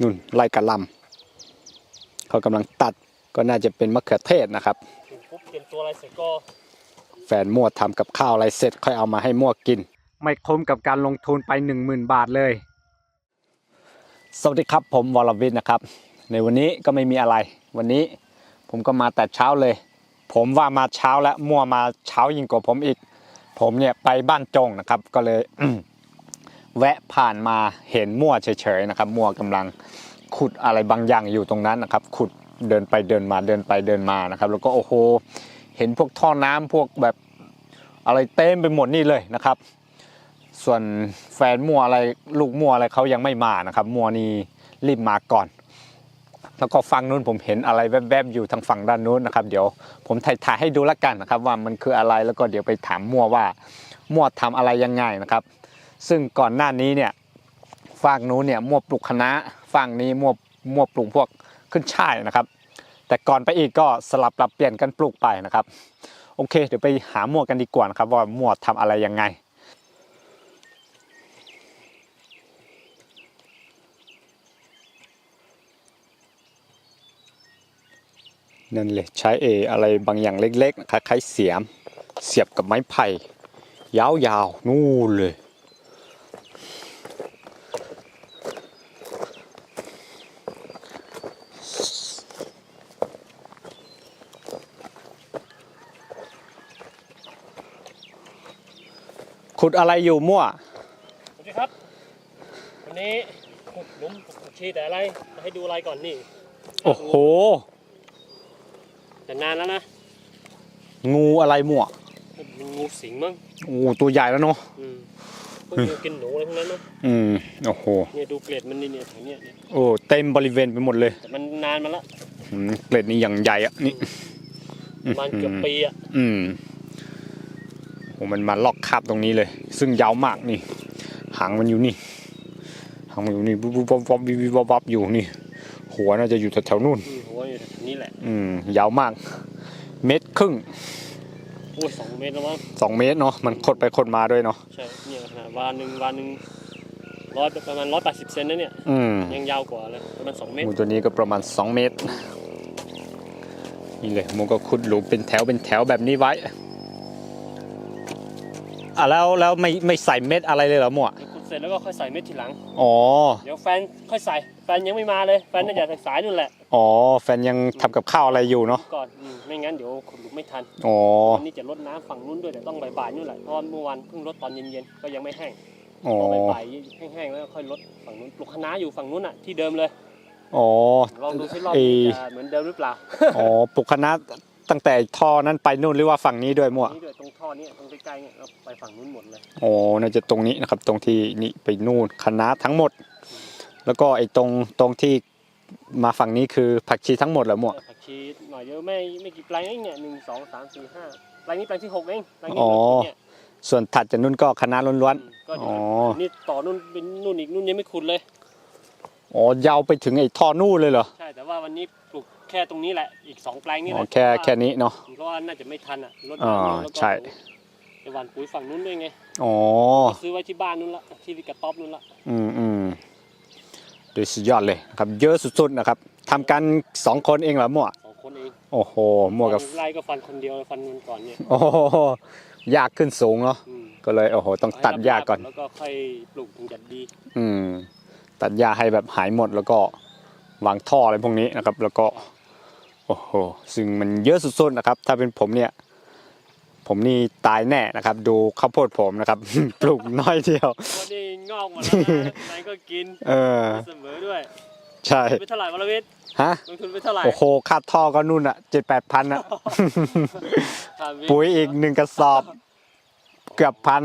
นุ่นไล่กระหลำเขากำลังตัดก็น่าจะเป็นมะเขือเทศนะครับถึงปุ๊บเตรียมตัวอะไรเสร็จก็แฟนมั่วทำกับข้าวอะไรเสร็จค่อยเอามาให้มั่วกิน ไม่คุ้มกับการลงทุนไป 1 0,000 บาทเลย สวัสดีครับผมวรวิทย์นะครับ ในวันนี้ก็ไม่มีอะไร วันนี้ผมก็มาแต่เช้าเลย ผมว่ามาเช้าแล้วมั่วมาเช้ายิ่งกว่าผมอีก ผมเนี่ยไปบ้านจงนะครับ ก็เลย แวะผ่านมาเห็นมั่วเฉยๆนะครับมั่วกำลังขุดอะไรบางอย่างอยู่ตรงนั้นนะครับ ขุดเดินไปเดินมาเดินไปเดินมานะครับ แล้วก็โอ้โหเห็นพวกท่อน้ำพวกแบบอะไรเต็มไปหมดนี่เลยนะครับ ส่วนแฟนมั่วอะไรลูกมั่วอะไรเขายังไม่มานะครับมั่วนี่รีบมาก่อน แล้วก็ฝั่งนู้นผมเห็นอะไรแวบๆอยู่ทางฝั่งด้านนู้นนะครับ เดี๋ยวผมถ่ายถ่ายให้ดูล้วกันนะครับ ว่ามันคืออะไรแล้วก็เดี๋ยวไปถามมั่วว่ามั่วทำอะไรยังไงนะครับ ซึ่งก่อนหน้านี้เนี่ยฝั่งนู้นเนี่ยมั่วปลูกคะน้าฝั่งนี้มั่วมั่วปลูกพวกขึ้นช่ายนะครับ แต่ก่อนไปอีกก็สลับปรับเปลี่ยนกันปลูกไปนะครับ โอเค เดี๋ยวไปหามั่วกันดีกว่านะครับว่ามั่วทำอะไรยังไงนั่นเลยใช้เออะไรบางอย่างเล็กๆคล้ายๆเสียม เสียบกับไม้ไผ่ ยาวๆนู่นเลย ขุดอะไรอยู่มั่วสวัสดีครับ วันนี้ขุดหลุมปลูกผักชีแต่อะไรจะให้ดูอะไรก่อนนี่ โอ้โห แต่นานแล้วนะ งูอะไรมั่วมันงูสิงมั้งโอ้ตัวใหญ่แล้วเนาะอืมพวกงูกินหนูอะไรพวกนั้นเนาะอืมโอ้โหเนี่ยดูเกล็ดมันนี่เนี่ยแถวเนี้ยเนี่ยโอ้เต็มบริเวณไปหมดเลย แต่มันนานมาละอืมเกล็ดนี่อย่างใหญ่อะนี่ประมาณเกือบปีอะอืมโอ้ มันมาล็อกคาบตรงนี้เลย ซึ่งยาวมากนี่ หางมันอยู่นี่ หางมันอยู่นี่บุ๊บบุ๊บบ๊อบบ๊อบวิบวิบบ๊อบบ๊อบอยู่นี่ หัวน่าจะอยู่แถวๆนู่นหัวอยู่แถวนี้แหละ อืมยาวมาก เมตรครึ่งโอ้ยสองเมตรแล้วมั้งสองเมตรเนาะ มันคดไปคดมาด้วยเนาะ ใช่ เนี่ยขนาดวานหนึ่งวานหนึ่งร้อยประมาณร้อยแปดสิบเซนนะเนี่ย อืมยังยาวกว่าเลยประมาณสองเมตรงูตัวนี้ก็ประมาณ2เมตร นี่เลยมันก็ขุดหลุมเป็นแถวเป็นแถวแบบนี้ไว้ อะแล้วแล้วไม่ไม่ใส่เม็ดอะไรเลยเหรอหมวเดี๋ยวขุดเสร็จแล้วก็ค่อยใส่เม็ดทีหลัง อ๋อ เดี๋ยวแฟนค่อยใส่ แฟนยังไม่มาเลย แฟนน่าจะสายๆนู่นแหละ อ๋อ แฟนยังทำกับข้าวอะไรอยู่เนาะ ก่อนอืมไม่งั้นเดี๋ยวขุดหลุมไม่ทันอ๋อ วันนี้จะรดน้ำฝั่งนู้นด้วยแต่ต้องบ่ายๆนู่นแหละ เพราะว่าเมื่อวานเพิ่งรดตอนเย็นๆ ก็ยังไม่แห้งอ๋อ ต้องบ่ายๆแห้งๆแล้วก็ค่อยรดฝั่งนู้น ปลูกคะน้าอยู่ฝั่งนู้นอะที่เดิมเลย อ๋อ ลองดูซิรอบเอนี้จะเหมือนเดิมหรือเปล่า อ๋อปลูกคณะตั้งแต่ท่อนั้นไปนู่นหรือว่าฝั่งนี้ด้วยมั่วนี่ด้วยตรง ท่อเนี้ตรงใกล้ๆเนี่ยเราไปฝั่งนู้นหมดเลยอ๋อน่าจะตรงนี้นะครับ ตรงที่นี่ไปนู่นคณะทั้งหมด แล้วก็ไอ้ตรงตรงที่มาฝั่งนี้คือผักชีทั้งหมดเหรอมั่วผักชีหน่อยเดียวไม่ไม่กี่แปลงเองเนี่ยหนึ่งสองสามสี่ห้าแปลงนี้แปลงที่หกเองแปลงนี้อ๋อเนี่ยส่วนถัดจากนู่นก็คณะล้วนอืมก็เดี๋ยวอ๋อนี่ต่อนู่นเป็นนู่นอีกนู่นยังไม่ขุดเลยๆอ๋อยาวไปถึงไอ้ท่อนู่นเลยเหรอ ใช่แต่ว่าวันนี้ปลูก แค่ตรงนี้แหละ อีกสองแปลงนี่อ๋แหอละแค่แค่นี้เนาะ เพราะว่าน่าจะไม่ทันอะรถอ่าน้ำแล้วก็ใช่ ไปหว่านปุ๋ยฝั่งนู้นด้วยไง อ๋อ ซื้อไว้ที่บ้านนู้นละที่กระต๊อบนู้นละอืมอืมดูสุดยอดเลยนะครับ เยอะสุดๆนะครับทำกันสองคนเองเหรอมั่วสองคนเองโอ้โหมั่วกับฟันไล่ก็ฟันคนเดียวฟันมันก่อนเนี่ยโอ้โหยากขึ้นสูงเนาะอืมก็เลยโอ้โห ต้องตัดหญ้าก่อน แล้วก็ค่อยปลูกถึงจะดีอืม ตัดหญ้าให้แบบหายหมดแล้วก็วางท่ออะไรพวกนี้นะครับ แล้วก็ โอ้โหซึ่งมันเยอะสุดๆนะครับ ถ้าเป็นผมเนี่ย ผมนี่ตายแน่นะครับ ดูข้าวโพดผมนะครับ ปลูกน้อยเดียวเพราะนี่งอกหมดแล้วนะไหนก็กินเออ เสมอด้วยใช่ ไปเท่าไหร่วรวิทย์ฮะ ลงทุนไปเท่าไหร่โอ้โหค่าท่อก็นู่นอะเจ็ดแปดพันอะถามวิทปุ๋ยอีกหนึ่งกระสอบ เกือบพัน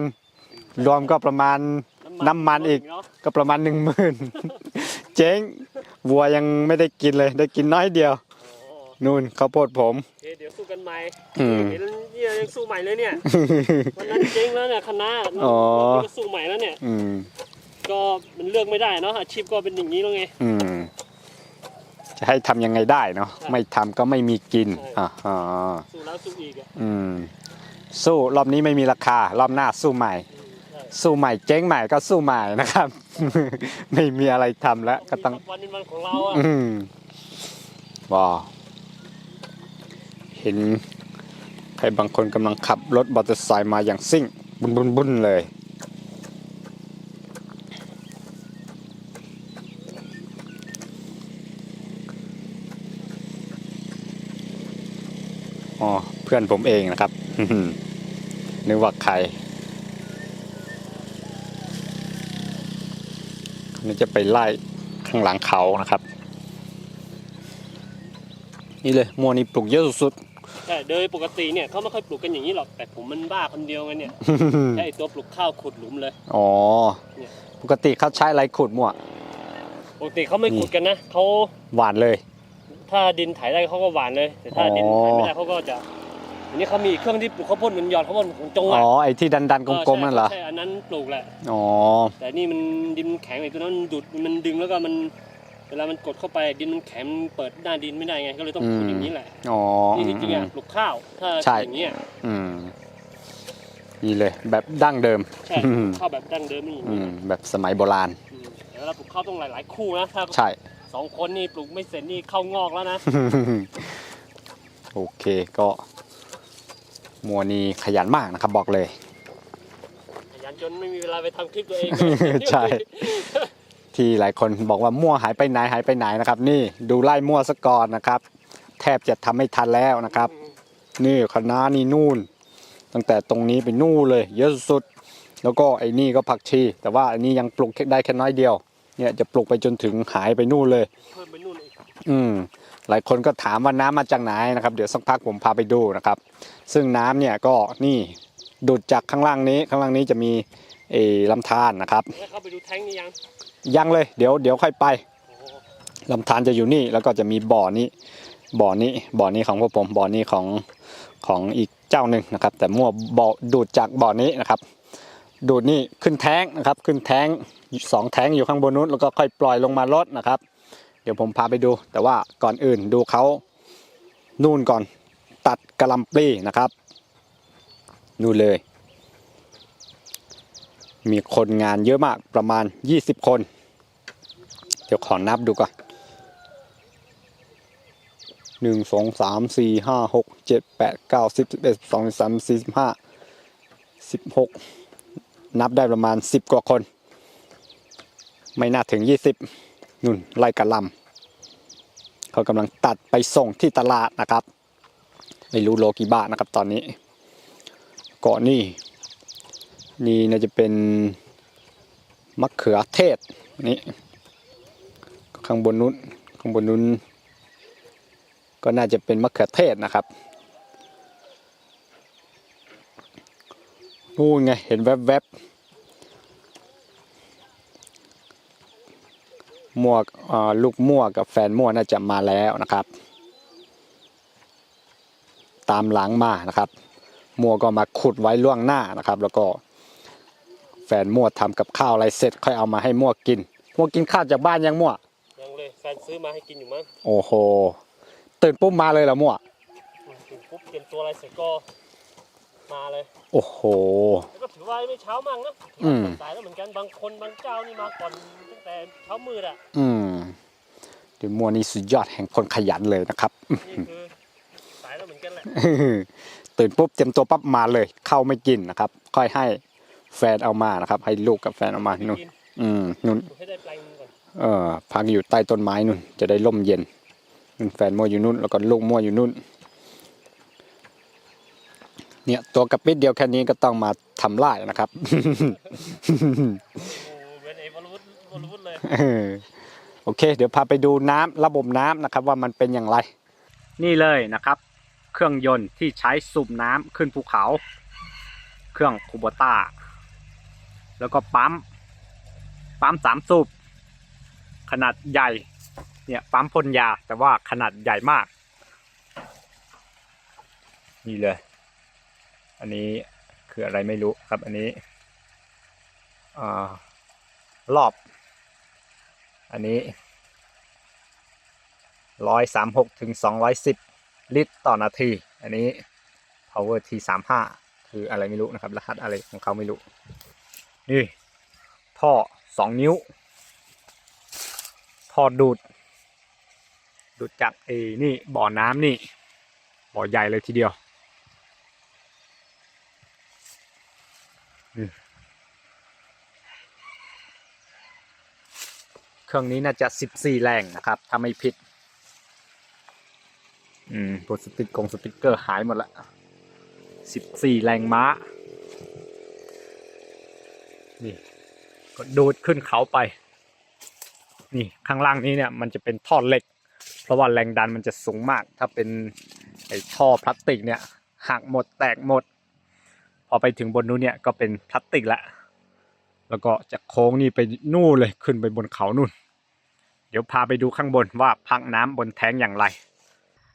รวมก็ประมาณน้ำมันอีกเนาะก็ประมาณหนึ่งหมื่น เจ๊งวัวยังไม่ได้กินเลย ได้กินน้อยเดียวโอ้ นู่นข้าวโพดผมโอเคเดี๋ยวสู้กันใหม่อืม เห็นเนี่ยยังสู้ใหม่เลยเนี่ยวันนั้นเจ๊งแล้วเนี่ยคณะอ๋อวันนี้ก็สู้ใหม่แล้วเนี่ย อืม ก็มันเลือกไม่ได้เนาะอาชีพก็เป็นอย่างนี้แล้วไง อืม จะให้ทำยังไงได้เนาะใช่ไม่ทำก็ไม่มีกินใช่อ่าฮะสู้แล้วสู้อีกอะอืม สู้รอบนี้ไม่มีราคา รอบหน้าสู้ใหม่ อืมใช่สู้ใหม่เจ๊งใหม่ก็สู้ใหม่นะครับ ไม่มีอะไรทำแล้วก็ต้อง วันเป็นวันของเราอะอืมว้าว เห็นใครบางคนกำลังขับรถมอเตอร์ไซค์มาอย่างซิ่ง บุนบุนบุนเลย อ๋อ เพื่อนผมเองนะครับ นึกว่าใครนี่จะไปไล่ข้างหลังเขานะครับ นี่เลยมัวนี่ปลูกเยอะสุด ใช่โดยปกติเนี่ยเขาไม่ค่อยปลูกกันอย่างนี้หรอกแต่ผมมันบ้าคนเดียวไงเนี่ยๆใช่ตัวปลูกข้าวขุดหลุมเลย อ๋อเนี่ยปกติเขาใช้อะไรขุดมั่วปกติเขาไม่ขุดกันนะเขาหวานเลย ถ้าดินไถได้เขาก็หวานเลย แต่ถ้าอ๋อดินไถไม่ได้เขาก็จะอันนี้เขามีเครื่องที่ปลูกข้าวโพดเหมือนหยอดข้าวโพดของจงหวะอ๋อไอ้ที่ดันๆกลมๆนั่นเหรอใช่อันนั้นปลูกแหละอ๋อแต่นี่มันดินแข็งไอ้ตัวนั้นมันดูดมันดึงแล้วก็มัน เวลามันกดเข้าไปดินมันแข็งมันเปิดหน้าดินไม่ได้ไงก็เลยต้องปลูกอืมอย่างนี้แหละอ๋อนี่จริงๆอะปลูกข้าวถ้าใช่อย่างเงี้ยอืมนี่เลย แบบดั้งเดิมใช่อืมข้าวแบบดั้งเดิมนี่อย่างอืนี้มแบบสมัยโบราณอืมแต่เวลาปลูกข้าวต้องหลายๆคู่นะถ้าใช่สองคนนี่ปลูกไม่เสร็จนี่เข้างอกแล้วนะ โอเคก็มัวนี่ขยันมากนะครับบอกเลย ขยันจนไม่มีเวลาไปทำคลิปตัวเองใช่ ที่หลายคนบอกว่ามั่วหายไปไหนหายไปไหนนะครับ นี่ดูไล่มั่วสก่อนนะครับ แทบจะทำไม่ทันแล้วนะครับ นี่คณะนี่นู่น ตั้งแต่ตรงนี้ไปนู่นเลย เยอะสุดแล้วก็ไอ้นี่ก็ผักชี แต่ว่าอันนี้ยังปลูกได้แค่น้อยเดียว เนี่ยจะปลูกไปจนถึงหายไปนู่นเลยอืมหลายคนก็ถามว่าน้ำมาจากไหนนะครับ เดี๋ยวสักพักผมพาไปดูนะครับ ซึ่งน้ำเนี่ยก็นี่ดูดจากข้างล่างนี้ ข้างล่างนี้จะมีเออลำธารนะครับให้เข้าไปดูแท้งนี่ยัง ยังเลยเดี๋ยวเดี๋ยวค่อยไปลำธารจะอยู่นี่แล้วก็จะมีบ่อนี้บ่อนี้บ่อนี้ของพวกผมบ่อนี้ของของอีกเจ้าหนึ่งนะครับ แต่มั่วบ่อดูดจากบ่อนี้นะครับ ดูดนี่ขึ้นแท้งนะครับ ขึ้นแท้งสองแท้งอยู่ข้างบนนู้นแล้วก็ค่อยปล่อยลงมาลดนะครับ เดี๋ยวผมพาไปดู แต่ว่าก่อนอื่นดูเขานู่นก่อนตัดกระลำปลีนะครับนู่นเลย มีคนงานเยอะมากประมาณ 20 คน เดี๋ยวขอนับดูก่อนหนึ่งสองสามสี่ห้าหกเจ็ดแปดเก้าสิบสิบเอ็ดสองสามสี่สิบห้าสิบหกนับได้ประมาณสิบกว่าคน ไม่น่าถึงยี่สิบนุ่นไล่กระลำเขากำลังตัดไปส่งที่ตลาดนะครับ ไม่รู้โลกี่บาทนะครับตอนนี้เกาะนี่ นี่น่าจะเป็นมะเขือเทศนี่ข้างบนนู้นข้างบนนู้นก็น่าจะเป็นมะเขือเทศนะครับนู่นไงเห็นแวบๆมั่วอ่าลูกมั่วกับแฟนมั่วน่าจะมาแล้วนะครับ ตามหลังมานะครับ มั่วก็มาขุดไว้ล่วงหน้านะครับ แล้วก็ ฟนมั่วทำกับข้าวอะไรเสร็จค่อยเอามาให้มั่วกิน มั่วกินข้าวจากบ้านยังมั่วยังเลยแฟนซื้อมาให้กินอยู่มั้งโอ้โหตื่นปุ๊บมาเลยเหรอมั่วอืมถึงปุ๊บเตรียมตัวอะไรเสร็จก็มาเลย โอ้โหแล้วก็ถือว่าไม่เช้ามากนะถืออืว่ามสายแล้วเหมือนกันบางคนบางเจ้านี่มาก่อนตั้งแต่เช้ามืดอะอืมเดี๋ยวมั่วนี่สุดยอดแห่งคนขยันเลยนะครับนี่คือสายแล้วเหมือนกันแหละตื่นปุ๊บเตรียมตัวปั๊บมาเลย เข้าไม่กินนะครับ ค่อยให้ แฟนเอามานะครับ ให้ลูกกับแฟนเอามานู่นกินอืมนู่นดูให้ได้ปลายมือก่อนเออพักอยู่ใต้ต้นไม้นู่น จะได้ร่มเย็นนู่นแฟนมั่วอยู่นู่น แล้วก็ลูกมั่วอยู่นู่น เนี่ยตัวกระปิดเดียวแค่นี้ก็ต้องมาทำลายนะครับโอ้เหมือนเอวอลวุฒวอลวุฒเลยเออโอเค เดี๋ยวพาไปดูน้ำระบบน้ำนะครับ ว่ามันเป็นอย่างไร นี่เลยนะครับ เครื่องยนต์ที่ใช้สูบน้ำขึ้นภูเขา เครื่องคูโบต้า แล้วก็ปั๊ม ปั๊มสามสูบขนาดใหญ่ เนี่ยปั๊มพ่นยาแต่ว่าขนาดใหญ่มาก นี่เลย อันนี้คืออะไรไม่รู้ครับ อันนี้อรอบ อันนี้ร้อยสามหกถึงสองร้อยสิบลิตรต่อนาที อันนี้ power t สามห้าคืออะไรไม่รู้นะครับ รหัสอะไรของเขาไม่รู้ นี่ท่อสองนิ้ว ท่อดูด ดูดจากไอ้นี่บ่อน้ำนี่ บ่อใหญ่เลยทีเดียวเครื่องนี้น่าจะ 14 แรงนะครับ ถ้าไม่ผิด อืมตัวสติกกงสติกเกอร์หายหมดละ 14 แรงม้า นี่ก็ดูดขึ้นเขาไป นี่ข้างล่างนี้เนี่ยมันจะเป็นท่อเหล็ก เพราะว่าแรงดันมันจะสูงมาก ถ้าเป็นไอ้ท่อพลาสติกเนี่ยหักหมดแตกหมด พอไปถึงบนนู้นเนี่ยก็เป็นพลาสติกละแล้วก็จะโค้งนี่ไปนู่นเลยขึ้นไปบนเขานู่น เดี๋ยวพาไปดูข้างบนว่าพักน้ำบนแท้งอย่างไร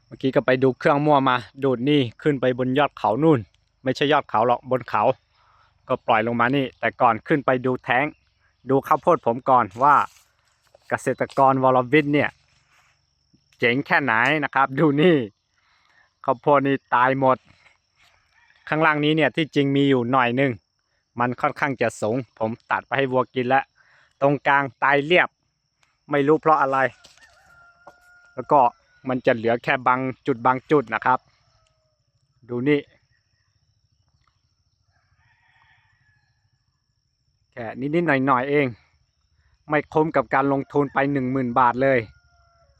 เมื่อกี้ก็ไปดูเครื่องมั่วมาดูดนี่ขึ้นไปบนยอดเขานู่น ไม่ใช่ยอดเขาหรอกบนเขา ก็ปล่อยลงมานี่ แต่ก่อนขึ้นไปดูแท้ง ดูข้าวโพดผมก่อนว่าเกษตรกรวรวิทย์เนี่ย เจ๋งแค่ไหนนะครับ ดูนี่ข้าวโพดนี่ตายหมด ข้างล่างนี้เนี่ยที่จริงมีอยู่หน่อยหนึง มันค่อนข้างจะสูง ผมตัดไปให้วัวกินแล้ว ตรงกลางตายเรียบ ไม่รู้เพราะอะไร แล้วก็มันจะเหลือแค่บางจุดบางจุดนะครับ ดูนี่ แค่นิดๆหน่อยๆเอง ไม่คุ้มกับการลงทุนไป 10,000 บาทเลย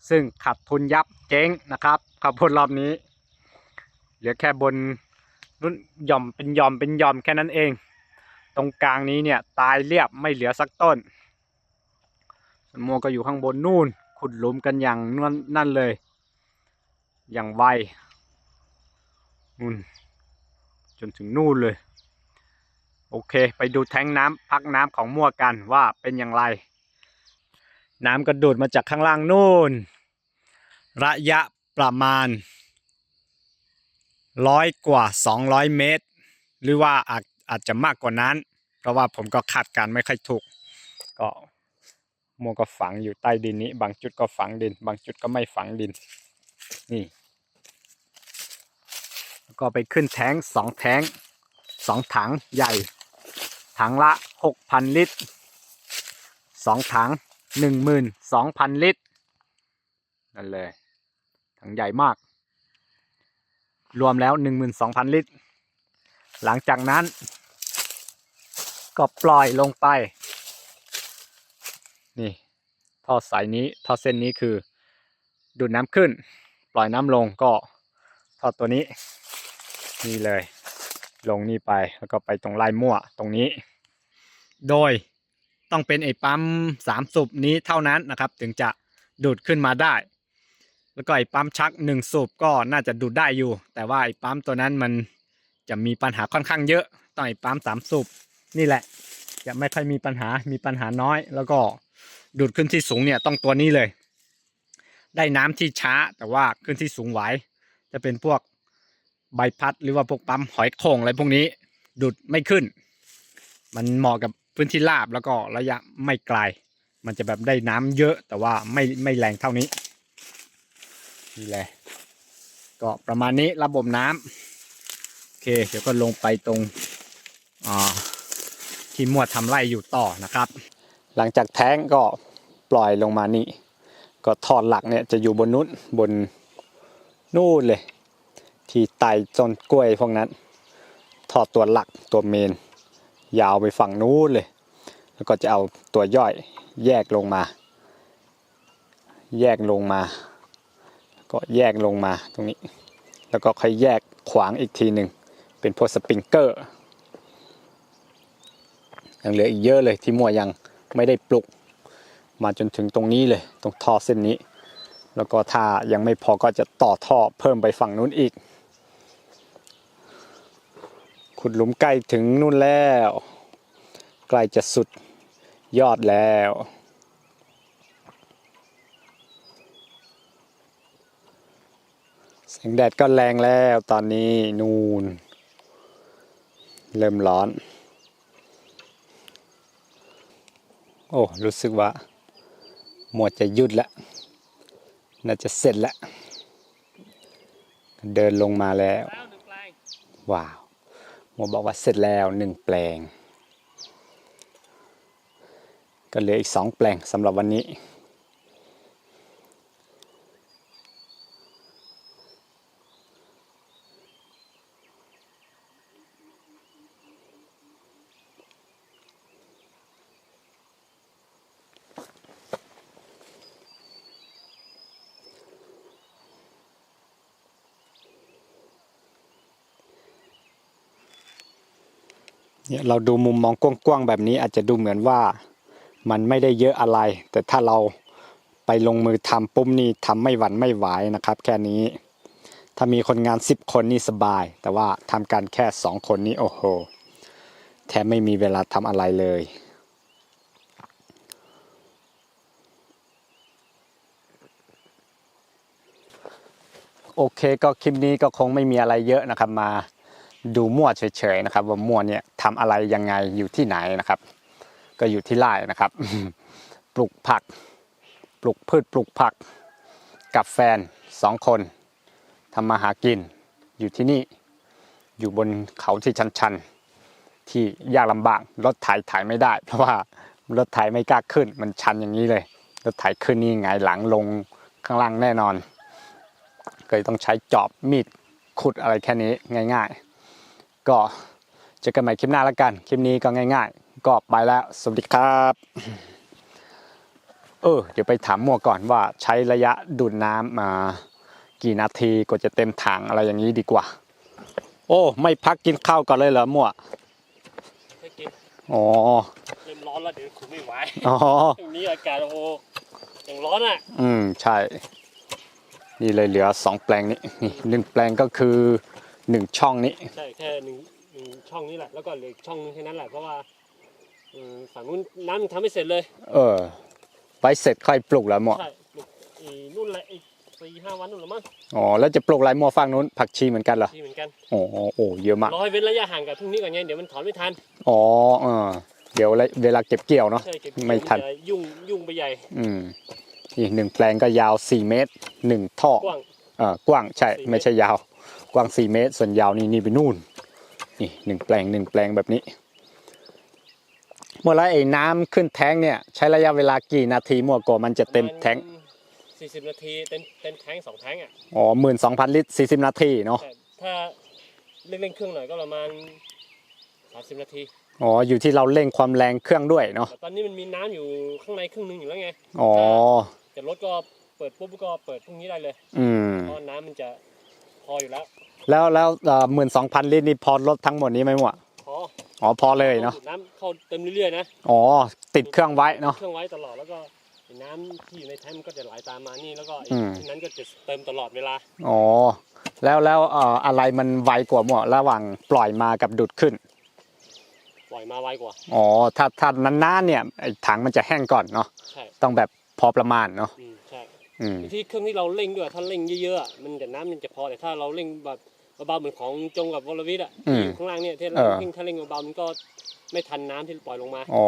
ซึ่งขาดทุนยับเจ๊งนะครับขับพูดรอบนี้ เหลือแค่บนนุ่นย่อมเป็นย่อมเป็นย่อมแค่นั้นเอง ตรงกลางนี้เนี่ยตายเรียบไม่เหลือสักต้นส่วนมัวก็อยู่ข้างบนนู่นขุดหลุมกันอย่างนั่นนั่นเลย อย่างไวนู่นจนถึงนู่นเลย โอเค ไปดูแท้งน้ำพักน้ำของมั่วกันว่าเป็นอย่างไร น้ำกระดูดมาจากข้างล่างนู่น ระยะประมาณร้อยกว่า 200 เมตร หรือว่าอาจอาจจะมากกว่านั้น เพราะว่าผมก็คาดการณ์ไม่ค่อยถูก ก็โมวก็ฝังอยู่ใต้ดินนี้ บางจุดก็ฝังดิน บางจุดก็ไม่ฝังดิน นี่ ก็ไปขึ้นแท้งสองแท้งสองถังใหญ่ ถังละหกพันลิตรสองถังหนึ่งหมื่นสองพันลิตร นั่นเลย ถังใหญ่มาก รวมแล้วหนึ่งหมื่นสองพันลิตร หลังจากนั้น ก็ปล่อยลงไป นี่ท่อสายนี้ท่อเส้นนี้คือ ดูดน้ำขึ้น ปล่อยน้ำลงก็ท่อตัวนี้ นี่เลย ลงนี่ไปแล้วก็ไปตรงลายมั่วตรงนี้ โดยต้องเป็นไอ้ปั๊มสามสูบนี้เท่านั้นนะครับ ถึงจะดูดขึ้นมาได้ แล้วก็ไอ้ปั๊มชักหนึ่งสูบก็น่าจะดูดได้อยู่ แต่ว่าไอ้ปั๊มตัวนั้นมันจะมีปัญหาค่อนข้างเยอะต้องไอ้ปั๊มสามสูบนี่แหละ จะไม่ค่อยมีปัญหามีปัญหาน้อย แล้วก็ดูดขึ้นที่สูงเนี่ยต้องตัวนี้เลย ได้น้ำที่ช้าแต่ว่าขึ้นที่สูงไหวจะเป็นพวก ใบพัดหรือว่าพวกปั๊มหอยโข่งอะไรพวกนี้ดูดไม่ขึ้น มันเหมาะกับพื้นที่ราบแล้วก็ระยะไม่ไกล มันจะแบบได้น้ำเยอะแต่ว่าไม่ไม่แรงเท่านี้นี่แหละก็ประมาณนี้ระบบน้ำโอเคเดี๋ยวก็ลงไปตรงอที่มวดทำไร่อยู่ต่อนะครับ หลังจากแท้งก็ปล่อยลงมานี่ ก็ทอดหลักเนี่ยจะอยู่บนนู้นบนนู่นเลย ที่ไต่ต้นกล้วยพวกนั้น ทอดตัวหลักตัวเมน ยาวไปฝั่งนู้นเลย แล้วก็จะเอาตัวย่อยแยกลงมา แยกลงมา ก็แยกลงมาตรงนี้ แล้วก็ค่อยแยกขวางอีกทีหนึ่งเป็นพวกสปริงเกอร์ยังเหลืออีกเยอะเลยที่มัวยังไม่ได้ปลุก มาจนถึงตรงนี้เลยตรงท่อเส้นนี้ แล้วก็ถ้ายังไม่พอก็จะต่อท่อเพิ่มไปฝั่งนู้นอีก ขุดหลุมใกล้ถึงนู่นแล้ว ใกล้จะสุดยอดแล้ว แสงแดดก็แรงแล้วตอนนี้นูนเริ่มร้อน โอ้ รู้สึกว่า หมวดจะหยุดแล้วน่าจะเสร็จแล้วเดินลงมาแล้ว ว้าว หมอบอกว่าเสร็จแล้วหนึ่งแปลง ก็เหลืออีกสองแปลงสำหรับวันนี้ เนี่ยเราดูมุมมองกว้างๆแบบนี้อาจจะดูเหมือนว่ามันไม่ได้เยอะอะไร แต่ถ้าเราไปลงมือทำปุ๊บนี่ทำไม่หวั่นไม่ไหวนะครับ แค่นี้ ถ้ามีคนงาน 10 คนนี่สบาย แต่ว่าทำกันแค่ 2 คนนี้โอ้โห แทบไม่มีเวลาทำอะไรเลย โอเคก็คลิปนี้ก็คงไม่มีอะไรเยอะนะครับมา ดูมั่วเฉยๆนะครับ ว่ามั่วเนี่ยทำอะไรยังไงอยู่ที่ไหนนะครับ ก็อยู่ที่ไร่นะครับ ปลูกผัก ปลูกพืชปลูกผัก กับแฟนสองคนทำมาหากินอยู่ที่นี่ อยู่บนเขาที่ชันๆ ที่ยากลำบากรถไถถ่ายไม่ได้ เพราะว่ารถไถไม่กล้าขึ้น มันชันอย่างนี้เลยรถไถขึ้นนี่ไงหลังลงข้างล่างแน่นอนก็เลยต้องใช้จอบมีดขุดอะไรแค่นี้ง่าย ๆ ก็เจอกันใหม่คลิปหน้าแล้วกัน คลิปนี้ก็ง่ายๆ ก็ไปแล้ว สวัสดีครับ เออ เดี๋ยวไปถามมั่วก่อนว่าใช้ระยะดูดน้ำมากี่นาทีกว่าจะเต็มถังอะไรอย่างนี้ดีกว่า โอ้ ไม่พักกินข้าวก่อนเลยเหรอมั่วให้กินอ๋อเริ่มร้อนแล้วเดี๋ยวคุมไม่ไหวอ๋อตรงนี้อากาศโอ้โหอย่างร้อนอะ อืม ใช่ นี่เลยเหลือสองแปลงนี้นี่หนึ่งแปลงก็คือ หนึ่งช่องนี้ ใช่แค่หนึ่งหนึ่งช่องนี้แหละแล้วก็เหลืออกช่องนึงแค่นั้นแหละเพราะว่าเออฝั่งนู้นน้ำยังทำไม่เสร็จเลยเออ ไปเสร็จค่อยปลูกแล้วมั่วใช่ปลูกอีนู่นแหละอีกสี่ห้าวันนู่นหรือมั้งอ๋อแล้วจะปลูกอะไรมั่วฟังนู้นผักชีเหมือนกันเหรอที่เหมือนกันโอ้โหโอ้เยอะมากรอให้เว้นระยะห่างกับพรุ่งนี้ก่อนไงเดี๋ยวมันถอนไม่ทันอ๋อเออเดี๋ยวเวลาเก็บเกี่ยวเนาะ ใช่เก็บไม่ทัน จะยุ่งยุ่งไปใหญ่อืมนี่หนึ่งแปลงก็ยาว 4 เมตรหนึ่งท่อกว้าง เออกว้างใช่4เมตรไม่ใช่ยาวก ว้าง 4 เมตร ส่วนยาวนี่นี่ไปนู่น นี่หนึ่งแปลงหนึ่งแปลงแบบนี้ เมื่อไรไอ้น้ำขึ้นแท้งเนี่ย ใช้ระยะเวลากี่นาทีมั่วกว่ามันจะเต็มแท้งสี่สิบนาทีเต็มเต็มแท้งสองแท้งอะอ๋อหมื่นสองพันลิตรสี่สิบนาทีเนาะแต่ถ้าเร่งๆเครื่องหน่อยก็ประมาณสามสิบนาทีอ๋ออยู่ที่เราเร่งความแรงเครื่องด้วยเนาะแต่ตอนนี้มันมีน้ำอยู่ข้างในครึ่งหนึงอยู่แล้วไงอ๋อแต่รถก็เปิดปุ๊บก็เปิดพรุ่งนี้ได้เลยอืมเพราะน้ำมันจะพออยู่แล้ว แล้วแล้วหมื่นสองพันลิตรนี่พอรถทั้งหมดนี้ไหมมั่วพออ๋อพอเลยเนาะดูดน้ำเข้าเต็มเรื่อยๆนะอ๋อติดเครื่องไว้เนาะเครื่องไว้ตลอดแล้วก็ไอ้น้ำที่อยู่ในแท้งมันก็จะไหลตามมานี่แล้วก็ไอ้อืมที่นั้นก็จะเติมตลอดเวลาอ๋อแล้วแล้วเอ่ออะไรมันไวกว่าหมดระหว่างปล่อยมากับดูดขึ้น ปล่อยมาไวกว่าอ๋อถ้าถ้านานๆเนี่ยไอ้ถังมันจะแห้งก่อนเนาะใช่ต้องแบบพอประมาณเนาะอืมใช่อืมที่เครื่องที่เราเร่งด้วยถ้าเร่งเยอะๆอะมันจะน้ำมันจะพอแต่ถ้าเราเร่งแบบ เบาๆเหมือนของจงกับวรวิทย์อะอืมที่อยู่ข้างล่างเนี่ยที่เอเราอเร่งถ้าเร่งเบาๆมันก็ไม่ทันน้ำที่ปล่อยลงมา อ๋อ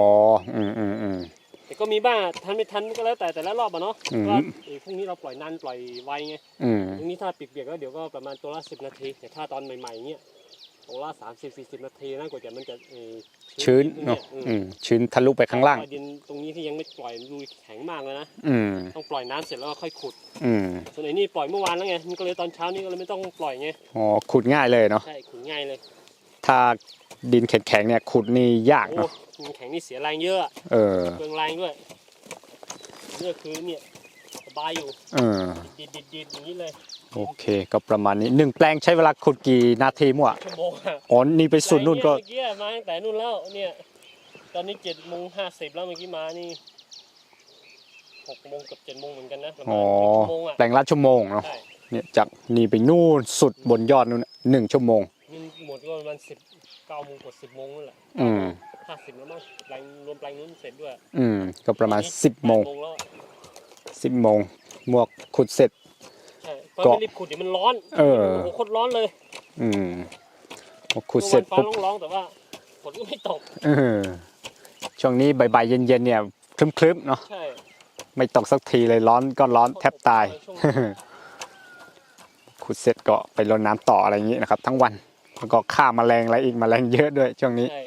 อืมอืมอืม แต่ก็มีบ้างทันไม่ทันก็แล้วแต่แต่ละรอบอะเนาะอืม ว่าเออพรุ่งนี้เราปล่อยนานปล่อยไวไงอืมพรุ่งนี้ถ้าเปียกๆแล้วเดี๋ยวก็ประมาณตัวละสิบนาทีแต่ถ้าตอนใหม่ๆเงี้ย ตัวละสามสิบสี่สิบนาทีนะกว่าจะมันจะเออชื้นดิเนาะอืมอืมชื้นทะลุไปข้างล่างปอยดินตรงนี้ที่ยังไม่ปล่อยลุยแข็งมากเลยนะอืมต้องปล่อยน้ำเสร็จแล้วก็ค่อยขุด อืมส่วนไอ้นี่ปล่อยเมื่อวานแล้วไงมันก็เลยตอนเช้านี้ก็เลยไม่ต้องปล่อยไงอ๋อขุดง่ายเลยเนาะใช่ขุดง่ายเลยถ้าดินแข็งๆเนี่ยขุดนี่ยากโอ้เนาะมันแข็งนี่เสียแรงเยอะอะเออเปลืองแรงด้วยเนี่ยคือเนี่ยสบายอยู่เออดิดดิดดิดอย่างนี้เลย โอเคก็ประมาณนี้หนึ่งแปลงใช้เวลาขุดกี่นาทีมั่วชั่วโมงอะอ๋อนี่ไปสุดนู่นก็ เมื่อกี้มาตั้งแต่นู่นแล้วเนี่ยตอนนี้เจ็ดโมงห้าสิบแล้วเมื่อกี้มานี่หกโมงกับเจ็ดโมงเหมือนกันนะประมาอ๋ณอหนึ่งชั่วโมงอะแปลงละชั่วโมงเนาะ ใช่เนี่ยจากนี่ไปนู่นสุดบนยอดนู่นน่ะหนึ่งชั่วโมง นี่หมดก็ประมาณสิบเก้าโมงกว่าสิบโมงนั่นแหละอืม ห้าสิบแล้วมั้งแปลงรวมแปลงนู้นเสร็จด้วยอืม ก็ประมาณสิบโมงแปดแล้วสิบโมงหมวกขุดเสร็จใช่ เพราะก็ไม่รีบขุดเดี๋ยวมันร้อนเออโอ้โหโคตรร้อนเลย อืมพอขุดเสร็จมื่อวานปุ๊บฟ้าร้องๆแต่ว่าฝนก็ไม่ตกเออช่วงนี้บ่ายๆเย็นๆเนี่ยคลึ้มๆเนาะใช่ไม่ตกสักทีเลยร้อนก็ร้อนแทบตายช่วงนี้ขุดเสร็จก็ไปรดน้ำต่ออะไรอย่างนี้นะครับ ทั้งวันแล้วก็ฆ่าแมลงอะไรอีกแมลงเยอะด้วยช่วงนี้ใช่